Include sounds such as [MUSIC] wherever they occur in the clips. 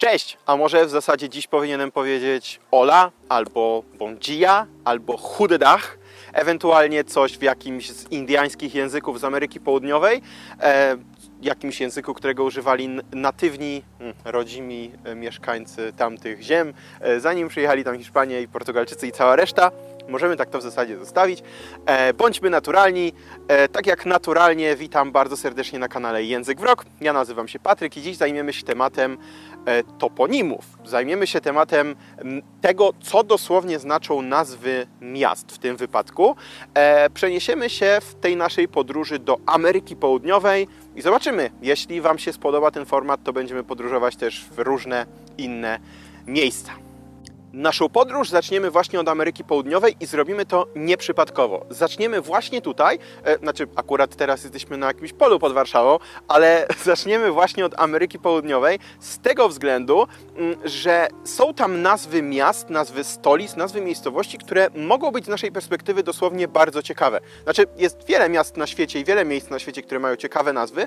Cześć! A może w zasadzie dziś powinienem powiedzieć Ola, albo Bon dia, albo Chudy ewentualnie coś w jakimś z indiańskich języków z Ameryki Południowej, e, jakimś języku, którego używali natywni, mm, rodzimi e, mieszkańcy tamtych ziem, e, zanim przyjechali tam Hiszpanie i Portugalczycy i cała reszta. Możemy tak to w zasadzie zostawić. E, bądźmy naturalni. E, tak jak naturalnie witam bardzo serdecznie na kanale Język w Rok. Ja nazywam się Patryk i dziś zajmiemy się tematem toponimów. Zajmiemy się tematem tego, co dosłownie znaczą nazwy miast w tym wypadku. E, przeniesiemy się w tej naszej podróży do Ameryki Południowej i zobaczymy. Jeśli Wam się spodoba ten format, to będziemy podróżować też w różne inne miejsca. Naszą podróż zaczniemy właśnie od Ameryki Południowej i zrobimy to nieprzypadkowo. Zaczniemy właśnie tutaj, e, znaczy akurat teraz jesteśmy na jakimś polu pod Warszawą, ale [LAUGHS] zaczniemy właśnie od Ameryki Południowej z tego względu, mm, że są tam nazwy miast, nazwy stolic, nazwy miejscowości, które mogą być z naszej perspektywy dosłownie bardzo ciekawe. Znaczy jest wiele miast na świecie i wiele miejsc na świecie, które mają ciekawe nazwy,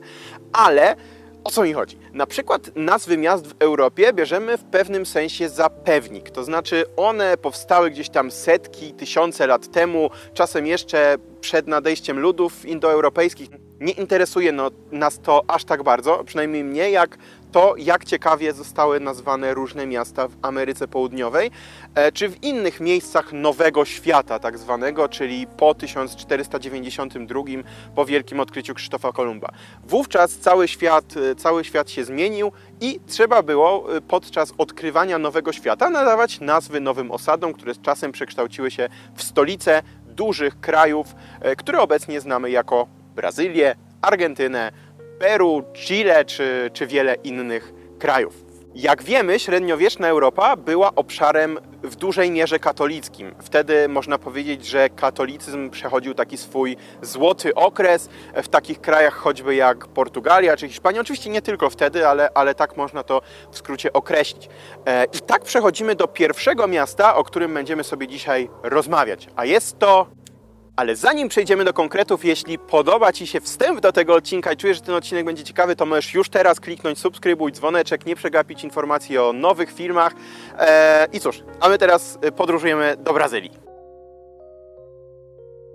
ale o co mi chodzi? Na przykład nazwy miast w Europie bierzemy w pewnym sensie za pewnik, to znaczy one powstały gdzieś tam setki, tysiące lat temu, czasem jeszcze przed nadejściem ludów indoeuropejskich. Nie interesuje no, nas to aż tak bardzo, przynajmniej mnie, jak to, jak ciekawie zostały nazwane różne miasta w Ameryce Południowej, e, czy w innych miejscach Nowego Świata, tak zwanego, czyli po 1492, po wielkim odkryciu Krzysztofa Kolumba. Wówczas cały świat, e, cały świat się zmienił i trzeba było e, podczas odkrywania Nowego Świata nadawać nazwy nowym osadom, które z czasem przekształciły się w stolice dużych krajów, które obecnie znamy jako Brazylię, Argentynę, Peru, Chile czy, czy wiele innych krajów. Jak wiemy, średniowieczna Europa była obszarem w dużej mierze katolickim. Wtedy można powiedzieć, że katolicyzm przechodził taki swój złoty okres w takich krajach choćby jak Portugalia czy Hiszpania. Oczywiście nie tylko wtedy, ale, ale tak można to w skrócie określić. E, I tak przechodzimy do pierwszego miasta, o którym będziemy sobie dzisiaj rozmawiać, a jest to ale zanim przejdziemy do konkretów, jeśli podoba Ci się wstęp do tego odcinka i czujesz, że ten odcinek będzie ciekawy, to możesz już teraz kliknąć subskrybuj, dzwoneczek, nie przegapić informacji o nowych filmach. Eee, I cóż, a my teraz y, podróżujemy do Brazylii.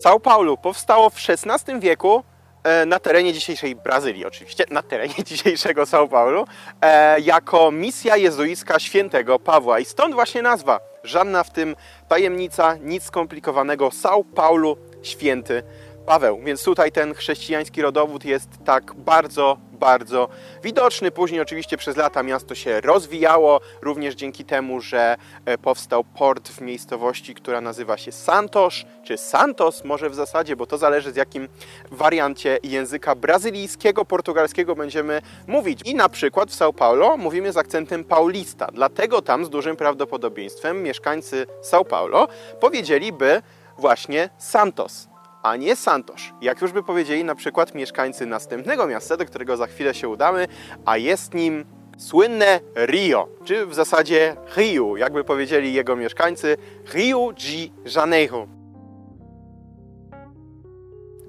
São Paulo powstało w XVI wieku e, na terenie dzisiejszej Brazylii, oczywiście, na terenie [LAUGHS] dzisiejszego São Paulo, e, jako misja jezuicka świętego Pawła. I stąd właśnie nazwa. Żadna w tym tajemnica, nic skomplikowanego. São Paulo, święty Paweł. Więc tutaj ten chrześcijański rodowód jest tak bardzo, bardzo widoczny. Później oczywiście przez lata miasto się rozwijało, również dzięki temu, że e, powstał port w miejscowości, która nazywa się Santos, czy Santos może w zasadzie, bo to zależy z jakim wariancie języka brazylijskiego, portugalskiego będziemy mówić. I na przykład w São Paulo mówimy z akcentem paulista, dlatego tam z dużym prawdopodobieństwem mieszkańcy São Paulo powiedzieliby właśnie Santos a nie Santos. Jak już by powiedzieli na przykład mieszkańcy następnego miasta, do którego za chwilę się udamy, a jest nim słynne Rio, czy w zasadzie Rio, jakby powiedzieli jego mieszkańcy, Rio de Janeiro.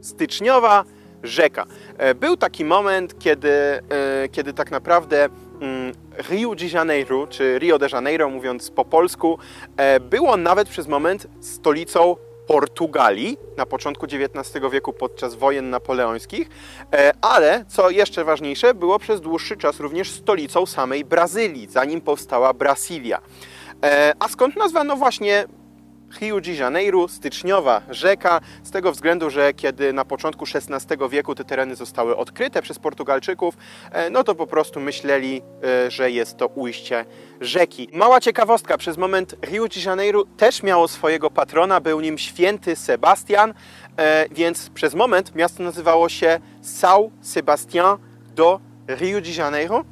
Styczniowa rzeka. E, Był taki moment, kiedy, e, kiedy tak naprawdę mm, Rio de Janeiro, czy Rio de Janeiro mówiąc po polsku, e, było nawet przez moment stolicą Portugalii na początku XIX wieku podczas wojen napoleońskich, e, ale co jeszcze ważniejsze, było przez dłuższy czas również stolicą samej Brazylii, zanim powstała Brasilia. E, A skąd nazwa? No właśnie Rio de Janeiro, styczniowa rzeka, z tego względu, że kiedy na początku XVI wieku te tereny zostały odkryte przez Portugalczyków, e, no to po prostu myśleli, e, że jest to ujście rzeki. Mała ciekawostka, przez moment Rio de Janeiro też miało swojego patrona, był nim święty Sebastian, e, więc przez moment miasto nazywało się São Sebastián do Rio de Janeiro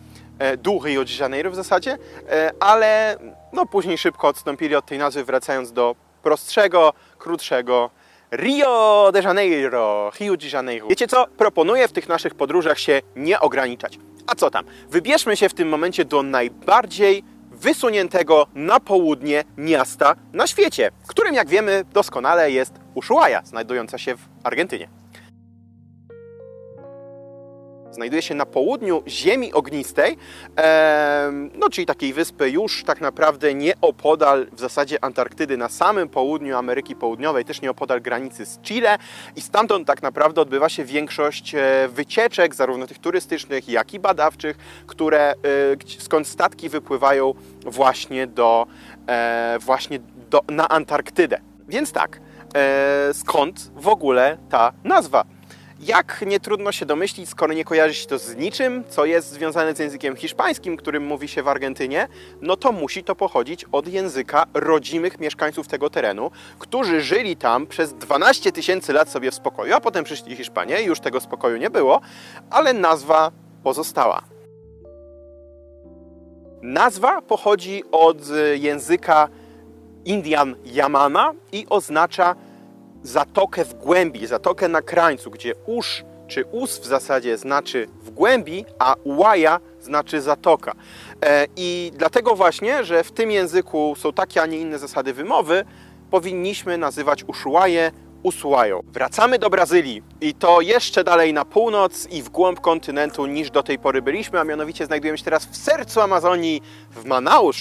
do Rio de Janeiro w zasadzie, ale no później szybko odstąpili od tej nazwy, wracając do prostszego, krótszego Rio de Janeiro, Rio de Janeiro. Wiecie co? Proponuję w tych naszych podróżach się nie ograniczać. A co tam? Wybierzmy się w tym momencie do najbardziej wysuniętego na południe miasta na świecie, którym jak wiemy doskonale jest Ushuaia, znajdująca się w Argentynie. Znajduje się na południu Ziemi Ognistej, no czyli takiej wyspy już tak naprawdę nieopodal w zasadzie Antarktydy, na samym południu Ameryki Południowej, też nieopodal granicy z Chile i stamtąd tak naprawdę odbywa się większość e, wycieczek, zarówno tych turystycznych, jak i badawczych, które, e, skąd statki wypływają właśnie do, e, właśnie do, na Antarktydę. Więc tak, skąd w ogóle ta nazwa? Jak nie trudno się domyślić, skoro nie kojarzy się to z niczym, co jest związane z językiem hiszpańskim, którym mówi się w Argentynie, no to musi to pochodzić od języka rodzimych mieszkańców tego terenu, którzy żyli tam przez 12 tysięcy lat sobie w spokoju, a potem przyszli Hiszpanie i już tego spokoju nie było, ale nazwa pozostała. Nazwa pochodzi od języka Indian Yamana i oznacza zatokę w głębi, zatokę na krańcu, gdzie usz czy us w zasadzie znaczy w głębi, a uaja znaczy zatoka. E, I dlatego właśnie, że w tym języku są takie, a nie inne zasady wymowy, powinniśmy nazywać Ushuaję Ushuają. Wracamy do Brazylii i to jeszcze dalej na północ i w głąb kontynentu niż do tej pory byliśmy, a mianowicie znajdujemy się teraz w sercu Amazonii, w Manaus.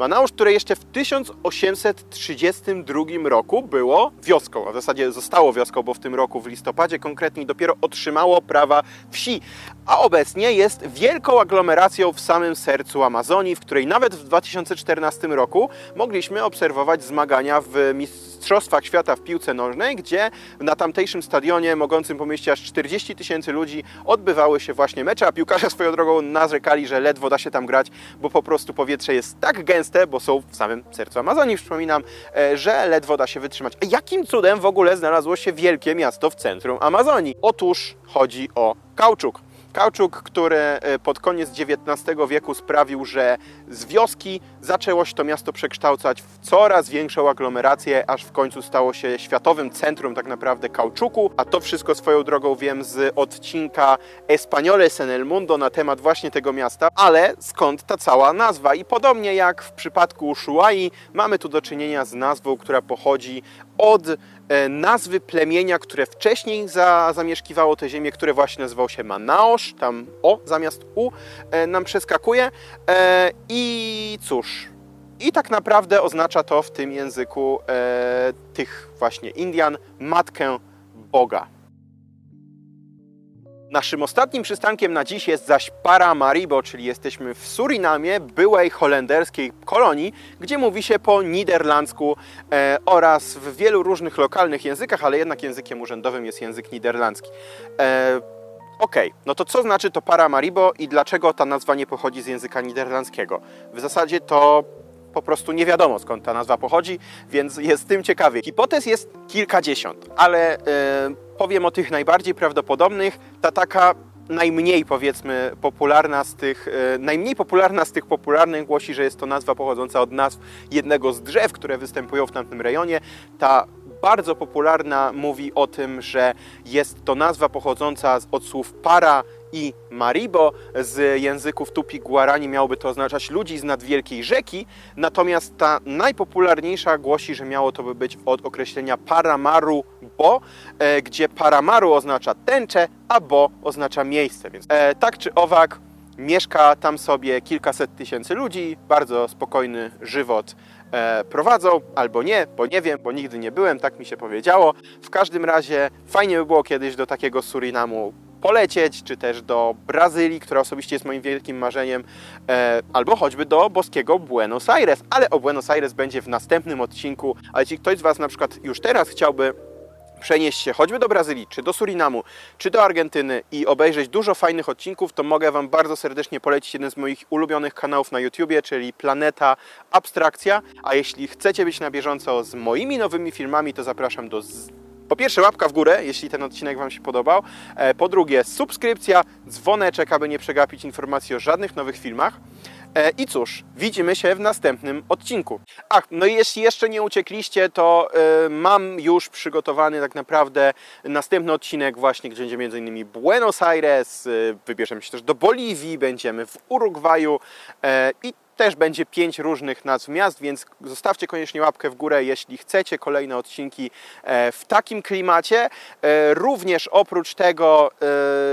Manaus, które jeszcze w 1832 roku było wioską, a w zasadzie zostało wioską, bo w tym roku w listopadzie konkretnie dopiero otrzymało prawa wsi, a obecnie jest wielką aglomeracją w samym sercu Amazonii, w której nawet w 2014 roku mogliśmy obserwować zmagania w Mistrzostwach Świata w piłce nożnej, gdzie na tamtejszym stadionie mogącym pomieścić aż 40 tysięcy ludzi odbywały się właśnie mecze, a piłkarze swoją drogą narzekali, że ledwo da się tam grać, bo po prostu powietrze jest tak gęste, bo są w samym sercu Amazonii, przypominam, e, że ledwo da się wytrzymać. A jakim cudem w ogóle znalazło się wielkie miasto w centrum Amazonii? Otóż chodzi o kauczuk. Kauczuk, który e, pod koniec XIX wieku sprawił, że z wioski zaczęło się to miasto przekształcać w coraz większą aglomerację, aż w końcu stało się światowym centrum tak naprawdę kauczuku, a to wszystko swoją drogą wiem z odcinka Españoles en el Mundo na temat właśnie tego miasta, ale skąd ta cała nazwa? I podobnie jak w przypadku Ushuai, mamy tu do czynienia z nazwą, która pochodzi od e, nazwy plemienia, które wcześniej za, zamieszkiwało tę ziemię, które właśnie nazywało się Manaos, tam O zamiast U e, nam przeskakuje. E, I cóż, i tak naprawdę oznacza to w tym języku e, tych właśnie Indian matkę Boga. Naszym ostatnim przystankiem na dziś jest zaś Paramaribo, czyli jesteśmy w Surinamie, byłej holenderskiej kolonii, gdzie mówi się po niderlandzku e, oraz w wielu różnych lokalnych językach, ale jednak językiem urzędowym jest język niderlandzki. E, Okej, no to co znaczy to Paramaribo i dlaczego ta nazwa nie pochodzi z języka niderlandzkiego? W zasadzie to po prostu nie wiadomo skąd ta nazwa pochodzi, więc jest tym ciekawie. Hipotez jest kilkadziesiąt, ale e, powiem o tych najbardziej prawdopodobnych. Ta taka najmniej powiedzmy popularna z tych, e, najmniej popularna z tych popularnych głosi, że jest to nazwa pochodząca od nazw jednego z drzew, które występują w tamtym rejonie. Ta bardzo popularna mówi o tym, że jest to nazwa pochodząca od słów para i maribo z języków tupi guarani miałoby to oznaczać ludzi z nadwielkiej rzeki, natomiast ta najpopularniejsza głosi, że miało to by być od określenia paramaru bo, e, gdzie paramaru oznacza tęczę, a bo oznacza miejsce. Więc e, tak czy owak, mieszka tam sobie kilkaset tysięcy ludzi, bardzo spokojny żywot e, prowadzą, albo nie, bo nie wiem, bo nigdy nie byłem, tak mi się powiedziało. W każdym razie fajnie by było kiedyś do takiego Surinamu polecieć, czy też do Brazylii, która osobiście jest moim wielkim marzeniem, e, albo choćby do boskiego Buenos Aires, ale o Buenos Aires będzie w następnym odcinku, ale jeśli ktoś z Was na przykład już teraz chciałby przenieść się choćby do Brazylii, czy do Surinamu, czy do Argentyny i obejrzeć dużo fajnych odcinków, to mogę Wam bardzo serdecznie polecić jeden z moich ulubionych kanałów na YouTubie, czyli Planeta Abstrakcja. A jeśli chcecie być na bieżąco z moimi nowymi filmami, to zapraszam do po pierwsze łapka w górę, jeśli ten odcinek Wam się podobał. E, Po drugie subskrypcja, dzwoneczek, aby nie przegapić informacji o żadnych nowych filmach. E, I cóż, widzimy się w następnym odcinku. Ach, no i jeśli jeszcze nie uciekliście, to e, mam już przygotowany tak naprawdę następny odcinek właśnie, gdzie będzie m.in. Buenos Aires, e, wybierzemy się też do Boliwii, będziemy w Urugwaju i też będzie pięć różnych nazw miast, więc zostawcie koniecznie łapkę w górę, jeśli chcecie kolejne odcinki e, w takim klimacie. E, Również oprócz tego, e,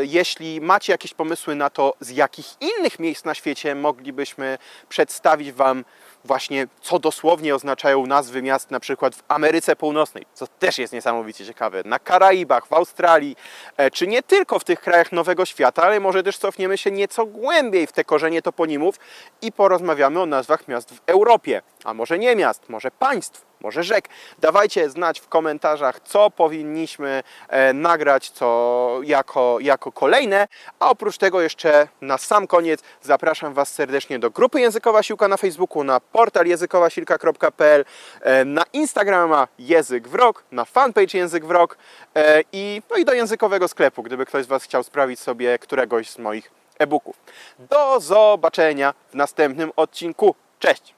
jeśli macie jakieś pomysły na to, z jakich innych miejsc na świecie moglibyśmy przedstawić Wam właśnie, co dosłownie oznaczają nazwy miast, na przykład w Ameryce Północnej, co też jest niesamowicie ciekawe, na Karaibach, w Australii, e, czy nie tylko w tych krajach Nowego Świata, ale może też cofniemy się nieco głębiej w te korzenie toponimów i porozmawiamy o nazwach miast w Europie, a może nie miast, może państw, może rzek. Dawajcie znać w komentarzach, co powinniśmy e, nagrać co jako, jako kolejne. A oprócz tego jeszcze na sam koniec zapraszam Was serdecznie do grupy Językowa Siłka na Facebooku, na portal językowasilka.pl, e, na Instagrama Język w Rok, na fanpage Język w Rok e, i, no i do językowego sklepu, gdyby ktoś z Was chciał sprawić sobie któregoś z moich e-booków. Do zobaczenia w następnym odcinku. Cześć!